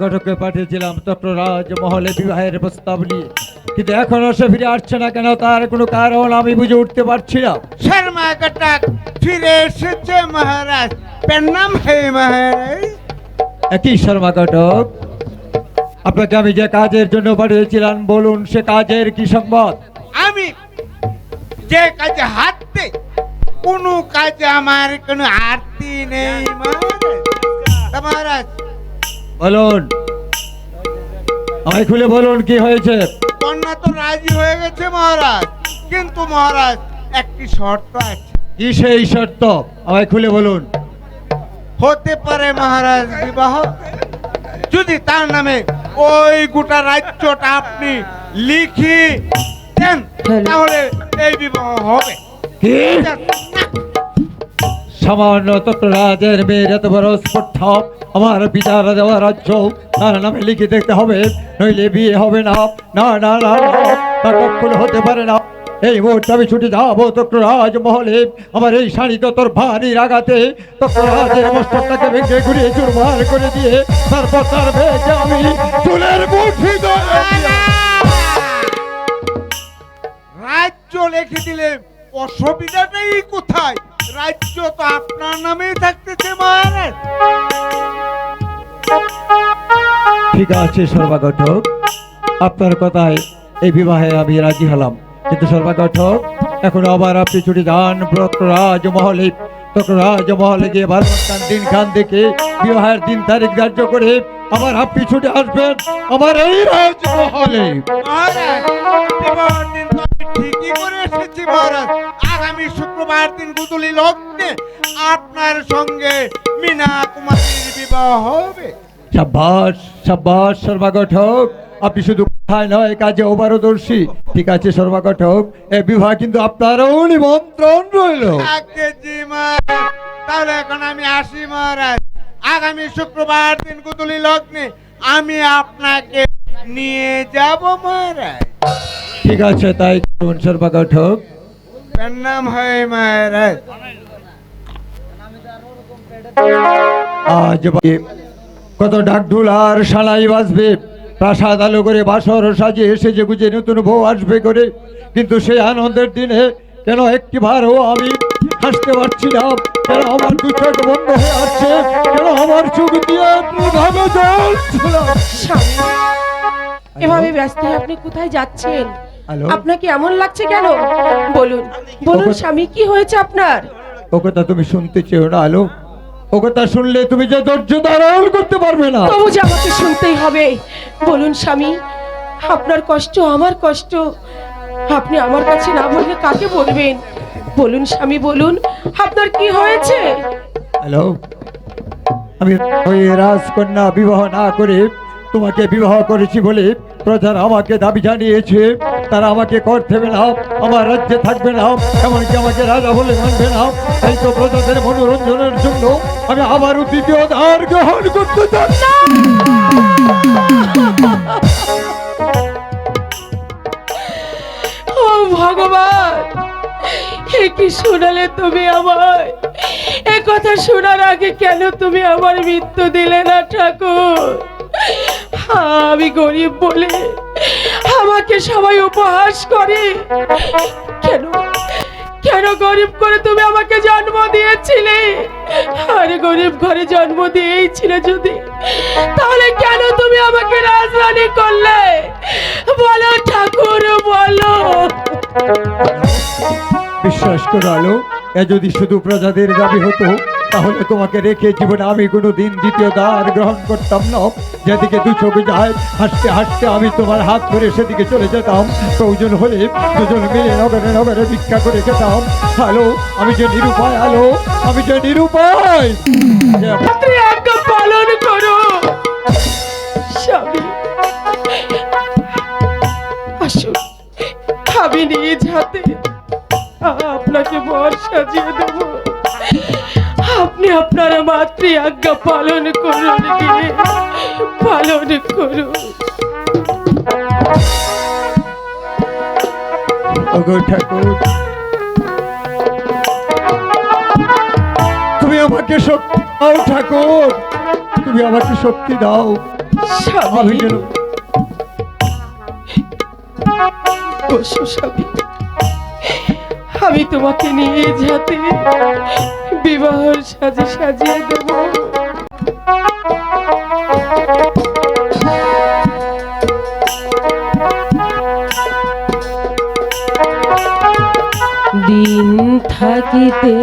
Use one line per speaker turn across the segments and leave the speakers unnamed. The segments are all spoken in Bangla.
শর্মা পাঠিয়েছিলাম চক্ররাজ মহলে বিবাহের প্রস্তাব নিয়ে। কিন্তু এখনও সে ফিরে আসছে না কেন তার কোনো কারণ আমি বুঝে উঠতে পারছি না।
শর্মা কটক ফিরে এসেছে মহারাজ। প্রণাম হে মহারাজ।
একই শর্মা ঘটক আপনাকে আমি যে কাজের জন্য পাঠিয়েছিলাম বলুন সে কাজের কি সংবাদ
আমি যে কাজে হাত দেই কোনো কাজে আমার কোনো আরতি নেই মহারাজ। মহারাজ
বলুন। আমায় খুলে বলুন কি হয়েছে?
কন্যা তো রাজি হয়ে গেছে মহারাজ কিন্তু মহারাজ একটি শর্ত আছে।
কি সেই শর্ত? আমায় খুলে বলুন।
হতে পারে মহারাজ বিবাহ যদি তার নামে ওই গোটা রাজ্যটা আপনি লিখি দেন তাহলে এই বিবাহ হবে।
সামান্য চক্ররাজের মেয়ের এত বড় স্পর্ধা। আমার পিতার দেওয়া রাজ্য তার নামে লিখে দেখতে হবে নইলে বিয়ে হবে না। না না না তা কখনো হতে পারে না। এই মুহূর্তে আমি ছুটে যাব চক্ররাজ মহলে। আমার এই শাড়িতে তোর ভারী রাগাতে চক্ররাজের মস্তকটাকে ভেঙে ঘুরিয়ে চুরমার করে দিয়ে তারপর তার মেয়েকে আমি চুলের মুঠি
রাজ্য লিখে দিলে অসুবিধাটাই কোথায়? রাজ্য তো আপনার নামেই থাকতেছে মহারাজ।
ঠিক আছে সর্বাগঠক। আপনার কথায় এই বিবাহে আমি রাজি হলাম। কিন্তু সর্বাগঠক এখন আবার আপনি ছুটি যান ব্রতরাজ মহলে তক্রাজ মহলে গিয়ে ভালোবাসান দিন খান দেখে বিবাহের দিন তারিখ ধার্য করে আবার আপনি ছুটে আসবেন আমার এই রাজমহলে
মহারাজ ঠিকই করে এসেছি মহারাজ। আগামী শুক্রবার দিন গুদুলি লগ্নে আপনার সঙ্গে মিনা কুমারীর বিবাহ হবে।
সাব্বাস সাব্বাস সর্বাগঠক। আপনি শুধু কথায় নয় কাজে অপারদর্শী। ঠিক আছে সর্বাগঠক। এ বিবাহ কিন্তু আপনারও নিমন্ত্রণ রইল।
তাহলে এখন আমি আসি মহারাজ। আগামী শুক্রবার দিন গুদুলি লগ্নে আমি আপনাকে নিয়ে যাব মহারাজ।
ঠিক আছে তাই করুন সর্বাগঠক
প্রণাম হয় মহারাজ
আজ কত ঢাকঢুল আর সালাই বাজবে। প্রাসাদ আলো করে বাসর সাজিয়ে এসেছে গুজে নতুন বউ আসবে করে। কিন্তু সেই আনন্দের দিনে কেন একটি ভারও আমি হাসতে পারছি না? কেন আমার দু চোখ বন্ধ হয়ে আছে? কেন আমার চোখ দিয়ে
এভাবে ব্যস্ত আপনি কোথায় যাচ্ছেন? আপনাকে এমন লাগছে কেন? বলুন বলুন স্বামী কি হয়েছে আপনার?
ও কথা তুমি শুনতে চেও না আলো ও কথা শুনলে তুমি যে ধৈর্য ধারণ করতে পারবে না।
তবু যে আমাকে শুনতেই হবে। বলুন স্বামী আপনার কষ্ট আমার কষ্ট। আপনি আমার কাছে না বললে কাকে বলবেন? বলুন স্বামী বলুন আপনার কি হয়েছে?
হ্যালো? আমি ওই রাজকন্যা বিবাহ না করে তোমাকে বিবাহ করেছি বলে প্রজারা আমাকে দাবি জানিয়েছে। তারা আমাকে কর দেবে না। আমার রাজ্যে থাকবে না। এমনকি আমাকে রাজা বলে মানবে না। এই তো প্রজাদের মনোরঞ্জনের জন্য আমি আবারও দ্বিতীয় ধার গ্রহণ করতে চাই।
ও ভগবান কি শোনালে তুমি আমায়? শোনার আগে কেন তুমি আমার মৃত্যু দিলে না ঠাকুর? আমি গরিব বলে আমাকে সবাই উপহাস করে। কেন? কেন গরিব করে তুমি আমাকে জন্ম দিয়েছিলে? আর গরিব ঘরে জন্ম দিয়েই ছিল যদি, তাহলে কেন তুমি আমাকে রাজরানী করলে? বলো ঠাকুর, বলো।
বিশ্বাস করো আলো যদি শুধু প্রজাদের দাবি হতো, তাহলে তোমাকে রেখে জীবনে আমি কোনো দিন দ্বিতীয় দ্বার গ্রহণ করতাম না। যেদিকে দু চোখ যায়, হাসতে হাসতে আমি তোমার হাত ধরে সেদিকে চলে যেতাম। প্রয়োজন হলে দুজন মিলে নগরে নগরে ভিক্ষা করে খেতাম। হ্যালো, আমি যে নিরুপায় আলো আমি যে নিরুপায়।
পালন করো। আমি আপনাকে বর সাজিয়ে দেব। আপনি আপনার মাতৃ আজ্ঞা পালন করুন পালন করুন।
ঠাকুর। তুমি আমাকে শক্তি দাও ঠাকুর। তুমি আমাকে শক্তি দাও।
স্বামী। বসো স্বামী। আমি তোমাকে নিয়ে যাতে বিবাহ সাজে সাজিয়ে দেব। দিন থাকিতে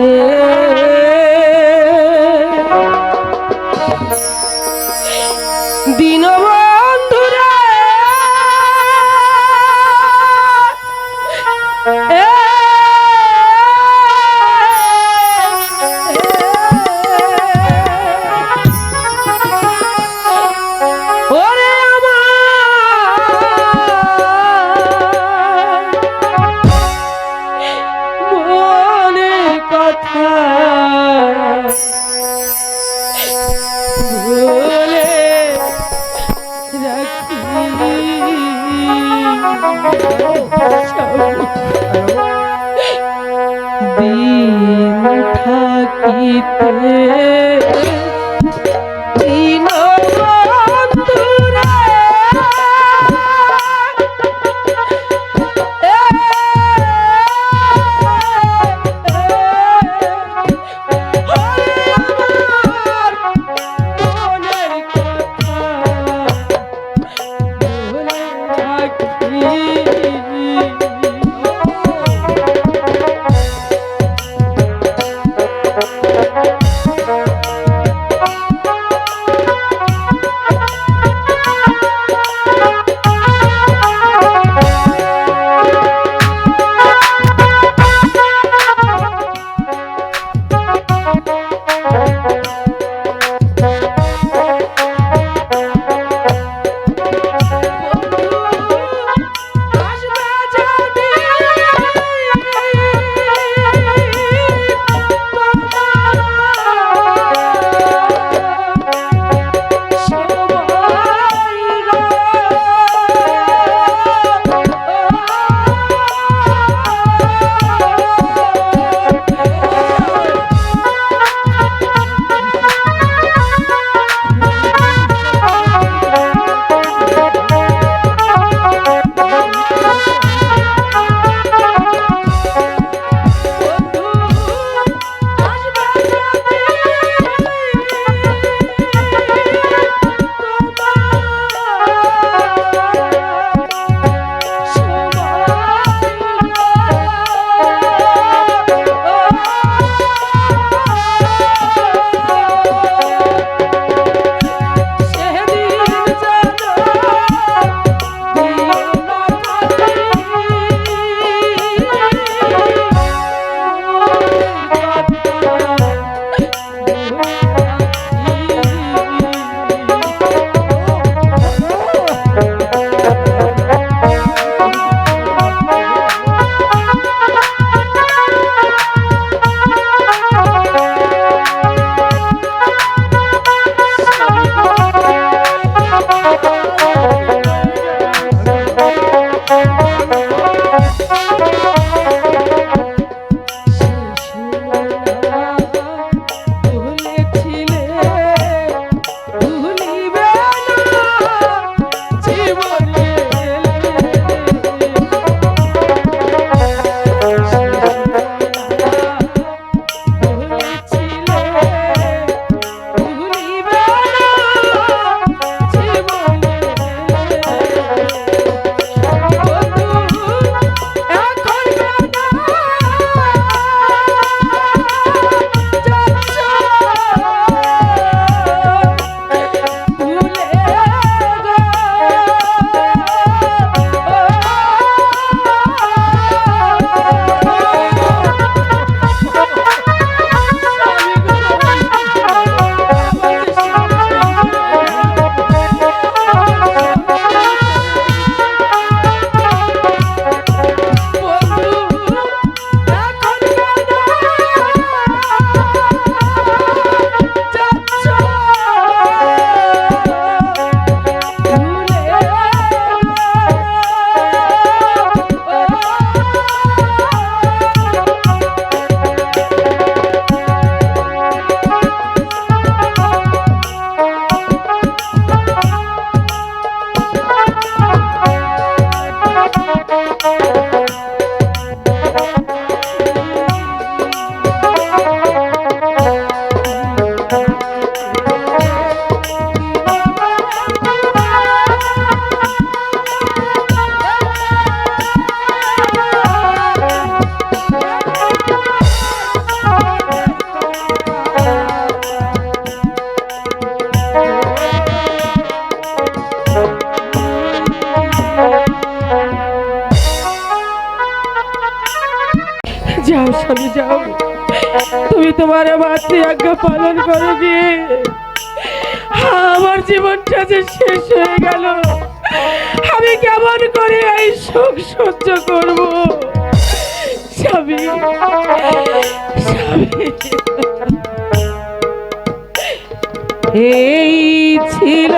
দিন থাকিতে তুমি তোমার মাতৃ আজ্ঞা পালন করো গিয়ে আমার জীবনটা যে শেষ হয়ে গেল, আমি কেমন করে এই সুখ সহ্য করব? স্বামী। এই ছিল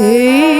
বন্ধু।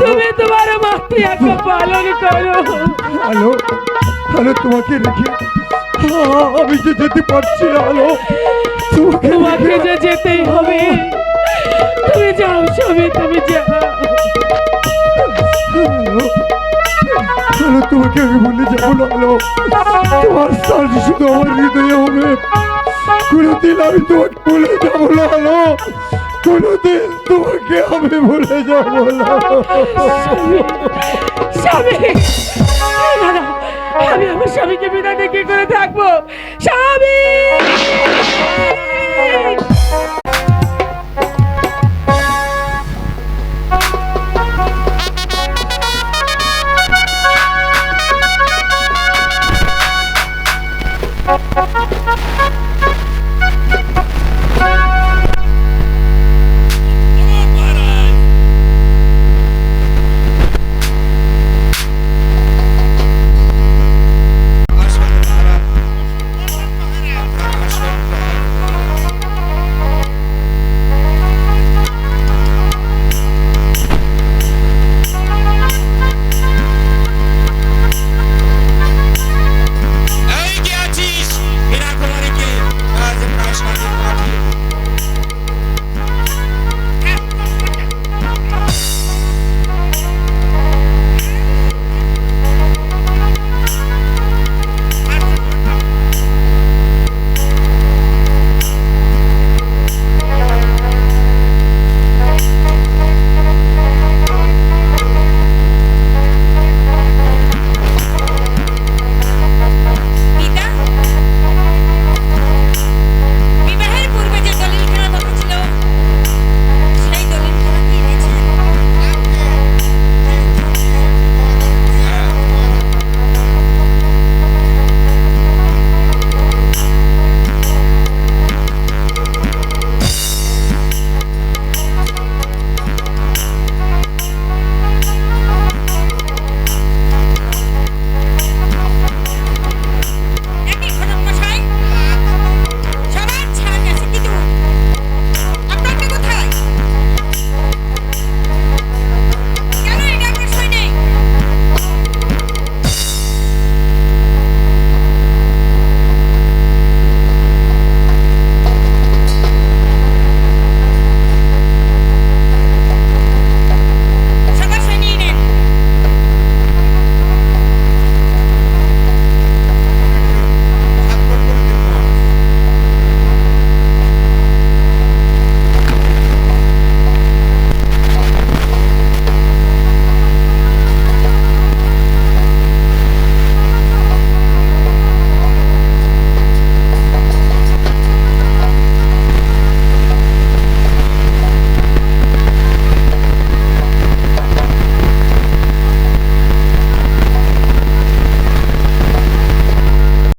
তুমি
তোমার মাতৃ আজ্ঞা পালন করো।
আলো আলো তোমাকে রেখে আমি যে যেতে পারছি না আলো তোমাকে
যে যেতেই হবে তুমি যাও স্বামী তুমি যাও।
আলো তোমাকে আমি ভুলে যাব না আলো। তোমার স্থান শুধু আমার হৃদয়ে হবে। কোনোদিন আমি তোমাকে ভুলে যাব না আলো। কোনোদিন তোমাকে আমি ভুলে যাব না।
স্বামী আমি আমার স্বামীকে বিদায় দিয়ে কি করে থাকব? স্বামী!